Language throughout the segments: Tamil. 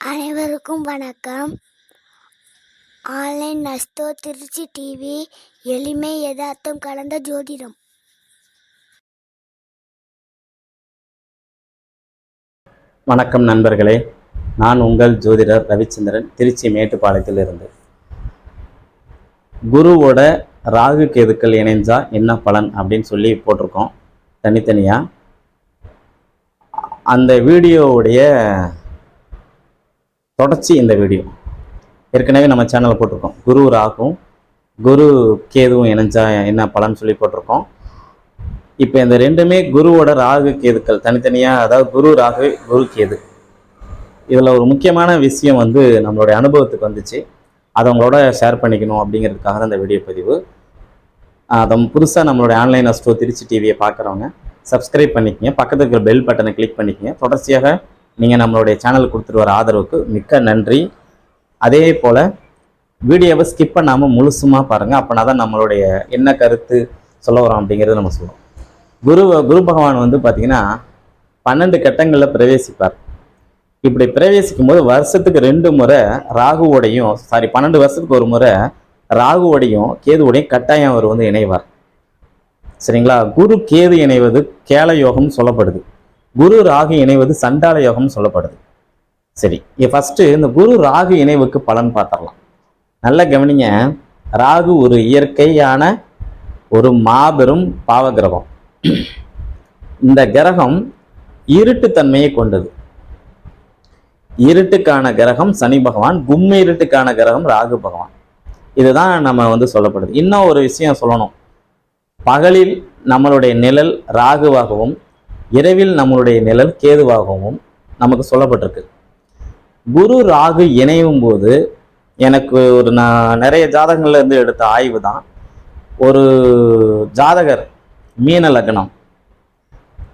அனைவருக்கும் வணக்கம். ஆன்லைன் நஸ்தோ திருச்சி டிவி எளிமை யதார்த்தம் கலந்த ஜோதிடம். வணக்கம் நண்பர்களே. நான் உங்கள் ஜோதிடர் ரவிச்சந்திரன் திருச்சி மேட்டுப்பாளையத்தில் இருந்து. குருவோட ராகு கேதுக்கள் இணைஞ்சா என்ன பலன் அப்படின்னு சொல்லி போட்டிருக்கோம். தனித்தனியாக அந்த வீடியோவுடைய தொடர்ச்சி இந்த வீடியோ. ஏற்கனவே நம்ம சேனலில் போட்டிருக்கோம். குரு ராகும் குரு கேதுவும் இணைஞ்சா என்ன பலன்னு சொல்லி போட்டிருக்கோம். இப்போ இந்த ரெண்டுமே குருவோட ராகு கேதுக்கள். தனித்தனியாக அதாவது குரு ராகு குரு கேது. இதில் ஒரு முக்கியமான விஷயம் வந்து நம்மளுடைய அனுபவத்துக்கு வந்துச்சு. அதை உங்களோட ஷேர் பண்ணிக்கணும் அப்படிங்கிறதுக்காக தான் இந்த வீடியோ பதிவு. அதை புதுசாக நம்மளுடைய ஆன்லைன் அஸ்டோ திருச்சி டிவியை பார்க்குறவங்க சப்ஸ்கிரைப் பண்ணிக்கங்க. பக்கத்தில் இருக்கிற பெல் பட்டனை கிளிக் பண்ணிக்கங்க. தொடர்ச்சியாக நீங்கள் நம்மளுடைய சேனல் கொடுத்துட்டு வர ஆதரவுக்கு மிக்க நன்றி. அதே போல் வீடியோவை ஸ்கிப் பண்ணாமல் முழுசுமாக பாருங்கள் அப்போனா தான் நம்மளுடைய என்ன கருத்து சொல்ல வரோம் அப்படிங்கிறத நம்ம சொல்லுவோம் குரு குரு பகவான் வந்து பார்த்தீங்கன்னா பன்னெண்டு கட்டங்களில் பிரவேசிப்பார். இப்படி பிரவேசிக்கும் போது வருஷத்துக்கு ரெண்டு முறை ராகுவோடையும் சாரி பன்னெண்டு வருஷத்துக்கு ஒரு முறை ராகுவோடையும் கேதுவோடையும் கட்டாயம் அவர் வந்து இணைவார். சரிங்களா? குரு கேது இணைவது கேல யோகம் சொல்லப்படுது. குரு ராகு இணைவது சண்டால யோகம் சொல்லப்படுது. சரி ஃபர்ஸ்ட் இந்த குரு ராகு இணைவுக்கு பலன் பார்த்துடலாம். நல்லா கவனிங்க. ராகு ஒரு இயற்கையான ஒரு மாபெரும் பாவ கிரகம் இந்த கிரகம் இருட்டுத்தன்மையை கொண்டது. இருட்டுக்கான கிரகம் சனி பகவான் கும்மி இருட்டுக்கான கிரகம் ராகு பகவான். இதுதான் நம்ம வந்து சொல்லப்படுது. இன்னும் ஒரு விஷயம் சொல்லணும். பகலில் நம்மளுடைய நிழல் ராகுவாகவும் இரவில் நம்மளுடைய நிழல் கேதுவாகவும் நமக்கு சொல்லப்பட்டிருக்கு. குரு ராகு இணையும் போது எனக்கு ஒரு நான் நிறைய ஜாதகங்கள்ல இருந்து எடுத்த ஆய்வு தான். ஒரு ஜாதகர் மீன லக்னம்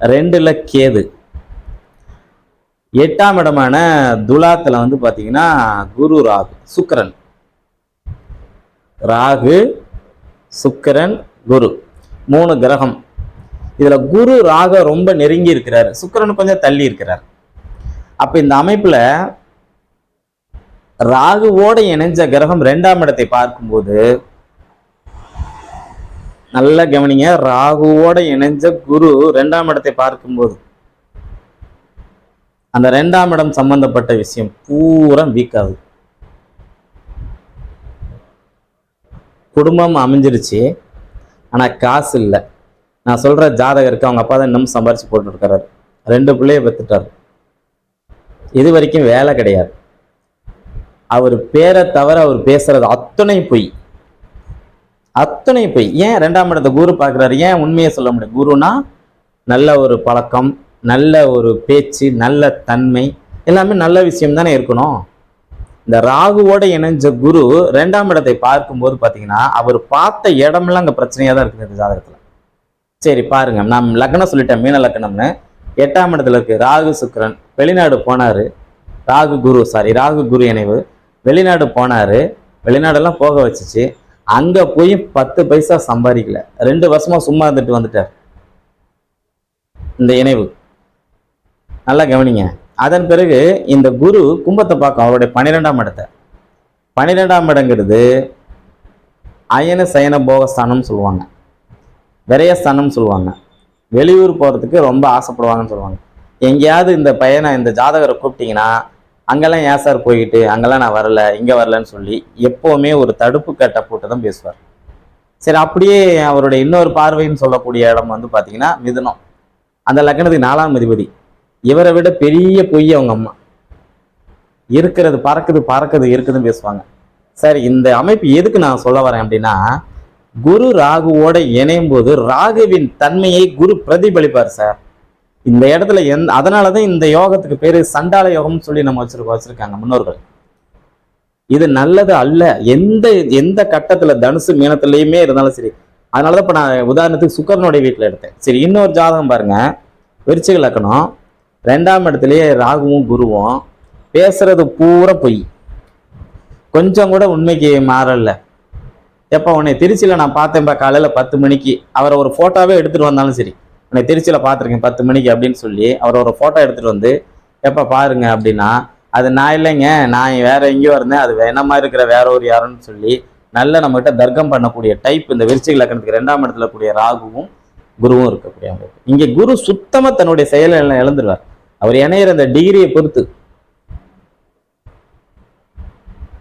ரெண்டுல கேது. எட்டாம் இடமான துலாத்துல வந்து பாத்தீங்கன்னா குரு ராகு சுக்கிரன். ராகு சுக்கிரன் குரு. மூணு கிரகம். இதுல குரு ராக ரொம்ப நெருங்கி இருக்கிறாரு. சுக்கரன் கொஞ்சம் தள்ளி இருக்கிறார். அப்ப இந்த அமைப்புல ராகுவோட இணைஞ்ச கிரகம் ரெண்டாம் இடத்தை பார்க்கும்போது நல்லா கவனிங்க. ராகுவோட இணைஞ்ச குரு ரெண்டாம் இடத்தை பார்க்கும்போது அந்த ரெண்டாம் இடம் சம்பந்தப்பட்ட விஷயம் பூரா வீக் ஆகுது. குடும்பம் அமைஞ்சிருச்சு. ஆனா காசு இல்லை. நான் சொல்ற ஜாதகருக்கு அவங்க அப்பா தான் இன்னும் சம்பாரிச்சு போட்டு ரெண்டு பிள்ளைய பெற்றுட்டார் இது வரைக்கும் வேலை கிடையாது. அவர் பேரை தவிர அவர் பேசுறது அத்தனை பொய். அத்தனை பொய். ஏன் ரெண்டாம் இடத்தை குரு பார்க்குறாரு? ஏன் உண்மையை சொல்ல முடியும்? குருனா நல்ல ஒரு பழக்கம் நல்ல ஒரு பேச்சு நல்ல தன்மை எல்லாமே நல்ல விஷயம் தானே இருக்கணும். இந்த ராகுவோட இணைஞ்ச குரு ரெண்டாம் இடத்தை பார்க்கும்போது பார்த்தீங்கன்னா அவர் பார்த்த இடமெல்லாம் அங்கே பிரச்சனையாக தான் இருக்குது இந்த ஜாதகத்தில். சரி பாருங்க. நான் லக்னம் சொல்லிட்டேன் மீன லக்னம்னு. எட்டாம் இடத்துல இருக்கு. ராகு சுக்கிரன். வெளிநாடு போனாரு. ராகு குரு சாரி ராகு குரு இணைவு. வெளிநாடு போனார். வெளிநாடெல்லாம் போக வச்சுச்சு. அங்கே போய் பத்து பைசா சம்பாதிக்கல. ரெண்டு வருஷமாக சும்மா இருந்துட்டு வந்துட்டார். இந்த இணைவு. நல்லா கவனிங்க. அதன் பிறகு இந்த குரு கும்பத்தை பார்க்கும். அவருடைய பன்னிரெண்டாம் இடத்தை. பன்னிரெண்டாம் இடங்கிறது அயன சயன போகஸ்தானம்னு சொல்லுவாங்க. விரயஸ்தானம்னு சொல்லுவாங்க. வெளியூர் போகிறதுக்கு ரொம்ப ஆசைப்படுவாங்கன்னு சொல்லுவாங்க. எங்கேயாவது இந்த பையனை இந்த ஜாதகரை கூப்பிட்டீங்கன்னா அங்கெல்லாம் ஏன் சார் போய்கிட்டு அங்கெல்லாம் நான் வரல இங்கே வரலன்னு சொல்லி எப்போவுமே ஒரு தடுப்பு கட்டை போட்டு தான் பேசுவார். சரி அப்படியே அவருடைய இன்னொரு பார்வைன்னு சொல்லக்கூடிய இடம் வந்து பார்த்தீங்கன்னா மிதுனம். அந்த லக்னத்துக்கு நாலாம் அதிபதி. இவரை விட பெரிய பொய் அவங்க அம்மா. இருக்கிறது பறக்குது பறக்குது இருக்குதுன்னு பேசுவாங்க. சரி இந்த அமைப்பு எதுக்கு நான் சொல்ல வரேன் அப்படின்னா குரு ராகுவோட இணையும் போது ராகுவின் தன்மையை குரு பிரதிபலிப்பார் சார். இந்த இடத்துல எந் அதனால தான் இந்த யோகத்துக்கு பேர் சண்டால யோகம்னு சொல்லி நம்ம வச்சிருக்கோம் வச்சிருக்காங்க முன்னோர்கள். இது நல்லது அல்ல. எந்த எந்த கட்டத்துல தனுசு மீனத்திலயுமே இருந்தாலும் சரி. அதனாலதான் இப்போ நான் உதாரணத்துக்கு சுக்கரனுடைய வீட்டில் எடுத்தேன். சரி இன்னொரு ஜாதகம் பாருங்க. விருச்சிக லக்கணம். ரெண்டாம் இடத்துலயே ராகுவும் குருவும் பேசுறது பூரா பொய். கொஞ்சம் கூட உண்மைக்கு மாறல எப்போ உன்னை திருச்சியில் நான் பார்த்தேன்ப்பா காலையில் பத்து மணிக்கு. அவரை ஒரு ஃபோட்டோவே எடுத்துகிட்டு வந்தாலும் சரி. உன்னை திருச்சியில் பார்த்துருக்கேன் பத்து மணிக்கு அப்படின்னு சொல்லி அவர் ஒரு ஃபோட்டோ எடுத்துகிட்டு வந்து எப்போ பாருங்க அப்படின்னா அது நான் இல்லைங்க நான் வேற எங்கேயோ இருந்தேன் அது வேணமா இருக்கிற வேற ஒரு யாருன்னு சொல்லி நல்ல நம்மகிட்ட தர்க்கம் பண்ணக்கூடிய டைப் இந்த விருச்சிக லக்கணத்துக்கு ரெண்டாம் இடத்துல கூடிய ராகுவும் குருவும் இருக்கக்கூடிய அமைப்பு. குரு சுத்தமாக தன்னுடைய செயலை எல்லாம் இழந்துருவார். அவர் இணையிற அந்த டிகிரியை பொறுத்து.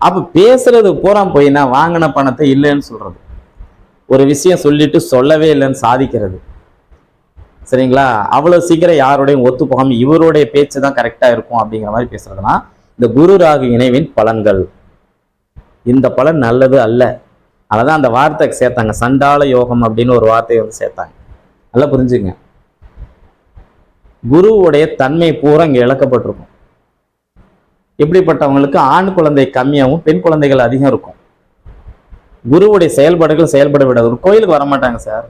அப்போ பேசுறது பூரா போய் நான் வாங்கின பணத்தை இல்லைன்னு சொல்றது. ஒரு விஷயம் சொல்லிட்டு சொல்லவே இல்லைன்னு சாதிக்கிறது. சரிங்களா? அவ்வளோ சீக்கிரம் யாரோடையும் ஒத்து போகாமல் இவருடைய பேச்சு தான் கரெக்டாக இருக்கும் அப்படிங்கிற மாதிரி பேசுறதுனா இந்த குரு ராகு இணைவின் பலன்கள். இந்த பலன் நல்லது அல்ல. அததான் அந்த வார்த்தைக்கு சேர்த்தாங்க. சண்டால யோகம் அப்படின்னு ஒரு வார்த்தையை வந்து சேர்த்தாங்க. நல்லா புரிஞ்சுங்க. குருவுடைய தன்மை பூரா இங்கே இழக்கப்பட்டிருக்கும். இப்படிப்பட்டவங்களுக்கு ஆண் குழந்தை கம்மியாகவும் பெண் குழந்தைகள் அதிகம் இருக்கும். குருவுடைய செயல்பாடுகள் செயல்பட விடாது. ஒரு கோயிலுக்கு வரமாட்டாங்க சார்.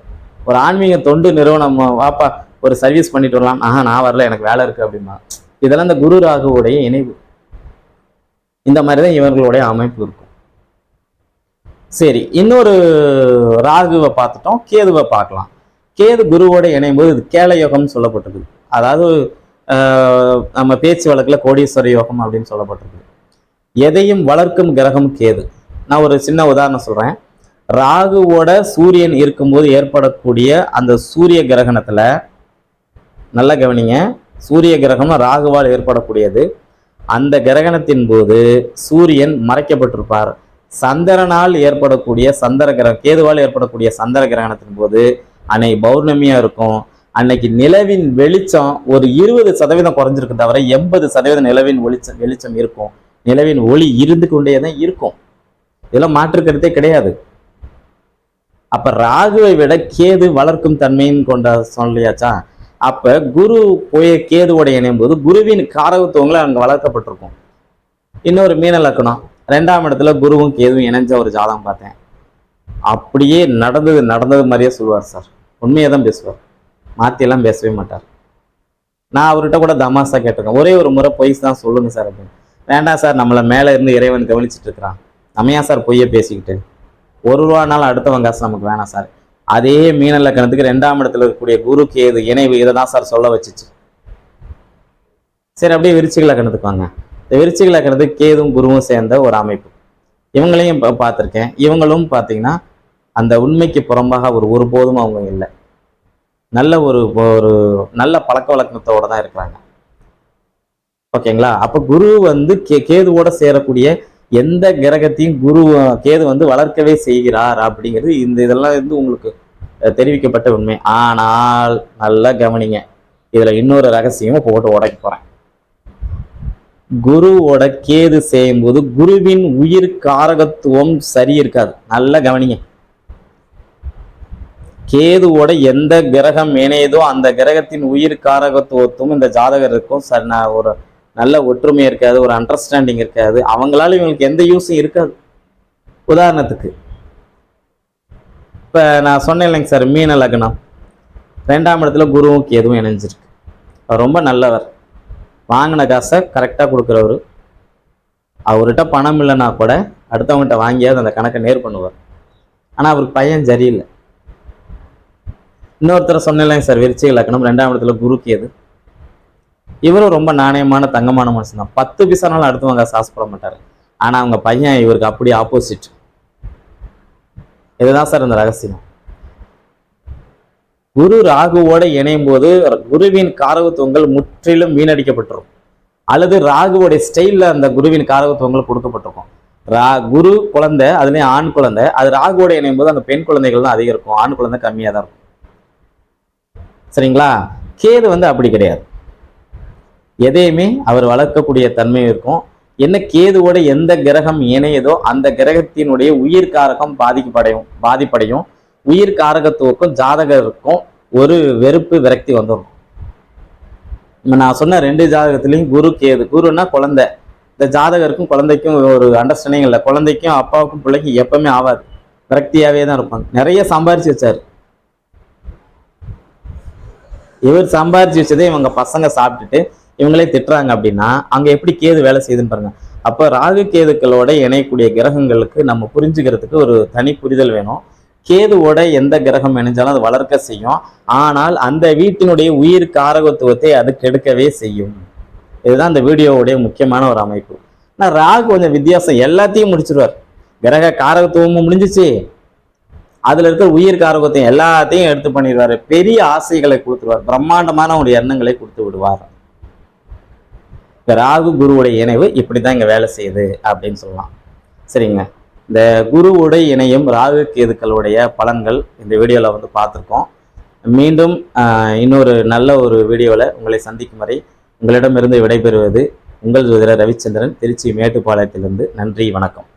ஒரு ஆன்மீக தொண்டு நிறுவனம் வாப்பா ஒரு சர்வீஸ் பண்ணிட்டு வரலாம். ஆஹா நான் வரல எனக்கு வேலை இருக்கு அப்படிமா இதெல்லாம் இந்த குரு ராகுவுடைய இணைவு. இந்த மாதிரி தான் இவர்களுடைய அமைப்பு இருக்கும். சரி இன்னொரு ராகுவை பார்த்துட்டோம். கேதுவை பார்க்கலாம். கேது குருவோட இணையும் போது இது கேலயோகம்னு சொல்லப்பட்டிருக்கு அதாவது நம்ம பேச்சு வழக்கில் கோடீஸ்வர யோகம் அப்படின்னு சொல்லப்பட்டிருக்கு. எதையும் வளர்க்கும் கிரகம் கேது. நான் ஒரு சின்ன உதாரணம் சொல்கிறேன் ராகுவோட சூரியன் இருக்கும்போது ஏற்படக்கூடிய அந்த சூரிய கிரகணத்தில் நல்ல கவனிங்க. சூரிய கிரகணம் ராகுவால் ஏற்படக்கூடியது. அந்த கிரகணத்தின் போது சூரியன் மறைக்கப்பட்டிருப்பார். சந்திரனால் ஏற்படக்கூடிய சந்திர கிரக கேதுவால் ஏற்படக்கூடிய சந்திர கிரகணத்தின் போது அன்னை பௌர்ணமியாக இருக்கும். அன்னைக்கு நிலவின் வெளிச்சம் ஒரு இருபது சதவீதம் குறைஞ்சிருக்கு தவிர எண்பது சதவீதம் நிலவின் வெளிச்சம் வெளிச்சம் இருக்கும். நிலவின் ஒளி இருந்து கொண்டே தான் இருக்கும். இதெல்லாம் மாற்று கருத்தே கிடையாது. அப்ப ராகுவை விட கேது வளர்க்கும் தன்மையின் கொண்ட சொல்லியாச்சா அப்ப குரு போய் கேதுவோட இணையும் போது குருவின் காரகத்துவங்களை அங்கே வளர்க்கப்பட்டிருக்கும். இன்னொரு மீன லக்கணம். ரெண்டாம் இடத்துல குருவும் கேதுவும் இணைஞ்ச ஒரு ஜாதகம் பார்த்தேன். அப்படியே நடந்தது நடந்தது மாதிரியே சொல்லுவார் சார். உண்மையை தான் பேசுவார். மாத்தியெல்லாம் பேசவே மாட்டார். நான் அவர்கிட்ட கூட தமாசா கேட்டிருக்கேன். ஒரே ஒரு முறை பொய் தான் சொல்லுங்க சார் அப்படின்னு. வேண்டாம் சார் நம்மளை மேலே இருந்து இறைவன் கவனிச்சிட்டு இருக்கிறான். நம்ம ஏன் சார் பொய்யை பேசிக்கிட்டு? ஒரு ரூபானாலும் அடுத்தவங்க காசு நமக்கு வேணாம் சார். அதே மீனல்ல கணத்துக்கு ரெண்டாம் இடத்துல இருக்கக்கூடிய குரு கேது இணைவு இதை தான் சார் சொல்ல வச்சுச்சு. சரி அப்படியே விருச்சிக லக்கணத்துக்கு வாங்க. இந்த விருச்சிக லக்கணத்துக்கு கேதும் குருவும் சேர்ந்த ஒரு அமைப்பு. இவங்களையும் பார்த்துருக்கேன் பார்த்திருக்கேன். இவங்களும் பார்த்தீங்கன்னா அந்த உண்மைக்கு புறம்பாக ஒரு ஒருபோதும் அவங்க இல்லை. நல்ல ஒரு ஒரு நல்ல பழக்க வழக்கத்தோட தான் இருக்கிறாங்க. ஓகேங்களா அப்போ குரு வந்து கே கேதுவோட சேரக்கூடிய எந்த கிரகத்தையும் குரு கேது வந்து வளர்க்கவே செய்கிறார் அப்படிங்கிறது இந்த இதெல்லாம் வந்து உங்களுக்கு தெரிவிக்கப்பட்ட உண்மை. ஆனால் நல்லா கவனிங்க. இதில் இன்னொரு ரகசியமும் போட்டு உடைக்க போகிறேன் குருவோட கேது செய்யும்போது குருவின் உயிர் காரகத்துவம் சரி இருக்காது. நல்லா கவனிங்க. கேதுவோட எந்த கிரகம் இணையதோ அந்த கிரகத்தின் உயிர் காரகத்துவத்தும் இந்த ஜாதகருக்கும் சார் நான் ஒரு நல்ல ஒற்றுமை இருக்காது ஒரு அண்டர்ஸ்டாண்டிங் இருக்காது. அவங்களால இவங்களுக்கு எந்த யூஸும் இருக்காது. உதாரணத்துக்கு இப்போ நான் சொன்னேன் இல்லைங்க சார் மீன லக்னம். ரெண்டாம் இடத்துல குருவும் கேதுவும் இணைஞ்சிருக்கு. அவர் ரொம்ப நல்லவர். வாங்கின காசை கரெக்டாக கொடுக்குறவர். அவர்கிட்ட பணம் இல்லைன்னா கூட அடுத்தவங்ககிட்ட வாங்கியாவது அந்த கணக்கை நேர் பண்ணுவார். ஆனால் அவருக்கு பையன் சரியில்லை. இன்னொருத்தர் சொன்னேன் சார் விருச்சிக லக்கணம். ரெண்டாம் இடத்துல குரு எது இவரும் ரொம்ப நாணயமான தங்கமான மனுஷன் தான். பத்து பைசானாலும் அடுத்தவங்க சாஸ் போட மாட்டார். ஆனால் அவங்க பையன் இவருக்கு அப்படியே ஆப்போசிட் இதுதான் சார் இந்த ரகசியம். குரு ராகுவோட இணையும் போது குருவின் காரகத்துவங்கள் முற்றிலும் வீணடிக்கப்பட்டிருக்கும் அல்லது ராகுவோடைய ஸ்டைலில் அந்த குருவின் காரகத்துவங்கள் கொடுக்கப்பட்டிருக்கும். ரா குரு குழந்தை அதுலேயும் ஆண் குழந்தை. அது ராகுவோட இணையும் போது அந்த பெண் குழந்தைகள் தான் அதிகம் இருக்கும். ஆண் குழந்தை கம்மியாக தான் இருக்கும். சரிங்களா? கேது வந்து அப்படி கிடையாது. எதையுமே அவர் வளர்க்கக்கூடிய தன்மை இருக்கும். என்ன கேதுவோட எந்த கிரகம் இணையதோ அந்த கிரகத்தினுடைய உயிர் காரகம் பாதிக்கப்படையும் பாதிப்படையும். உயிர் காரகத்துவக்கும் ஜாதகருக்கும் ஒரு வெறுப்பு விரக்தி வந்துடும் நான் சொன்ன ரெண்டு ஜாதகத்துலேயும் குரு கேது. குருன்னா குழந்தை. இந்த ஜாதகருக்கும் குழந்தைக்கும் ஒரு அண்டர்ஸ்டாண்டிங் இல்லை. குழந்தைக்கும் அப்பாவுக்கும் பிள்ளைக்கும் எப்பவுமே ஆகாது விரக்தியாகவே தான் இருப்பாங்க. நிறைய சம்பாரிச்சு வச்சார். இவர் சம்பாரிச்சு வச்சதை இவங்க பசங்க சாப்பிட்டுட்டு இவங்களே திட்டுறாங்க அப்படின்னா அங்க எப்படி கேது வேலை செய்யுதுன்னு பாருங்க. அப்ப ராகு கேதுக்களோட இணையக்கூடிய கிரகங்களுக்கு நம்ம புரிஞ்சுக்கிறதுக்கு ஒரு தனி புரிதல் வேணும். கேதுவோட எந்த கிரகம் இணைஞ்சாலும் அது வளர்க்க செய்யும். ஆனால் அந்த வீட்டினுடைய உயிர் காரகத்துவத்தை அது கெடுக்கவே செய்யும். இதுதான் அந்த வீடியோவுடைய முக்கியமான ஒரு அமைப்பு. ஆனால் ராகு கொஞ்சம் வித்தியாசம். எல்லாத்தையும் முடிச்சிருவார். கிரக காரகத்துவமும் முடிஞ்சிச்சு. அதுல இருக்க உயிர் காரகத்தையும் எல்லாத்தையும் எடுத்து பண்ணிடுவாரு. பெரிய ஆசைகளை கொடுத்துருவார். பிரம்மாண்டமான ஒரு எண்ணங்களை கொடுத்து விடுவார். இந்த ராகு குருவுடைய இணைவு இப்படிதான் இங்க வேலை செய்யுது அப்படின்னு சொல்லலாம். சரிங்க. இந்த குருவுடைய இணையும் ராகு கேதுக்களுடைய பலன்கள் இந்த வீடியோவில் வந்து பார்த்துருக்கோம். மீண்டும் இன்னொரு நல்ல ஒரு வீடியோவில் உங்களை சந்திக்கும் வரை உங்களிடமிருந்து விடைபெறுவது உங்கள் ஜோதிடர் ரவிச்சந்திரன் திருச்சி மேட்டுப்பாளையத்திலிருந்து. நன்றி வணக்கம்.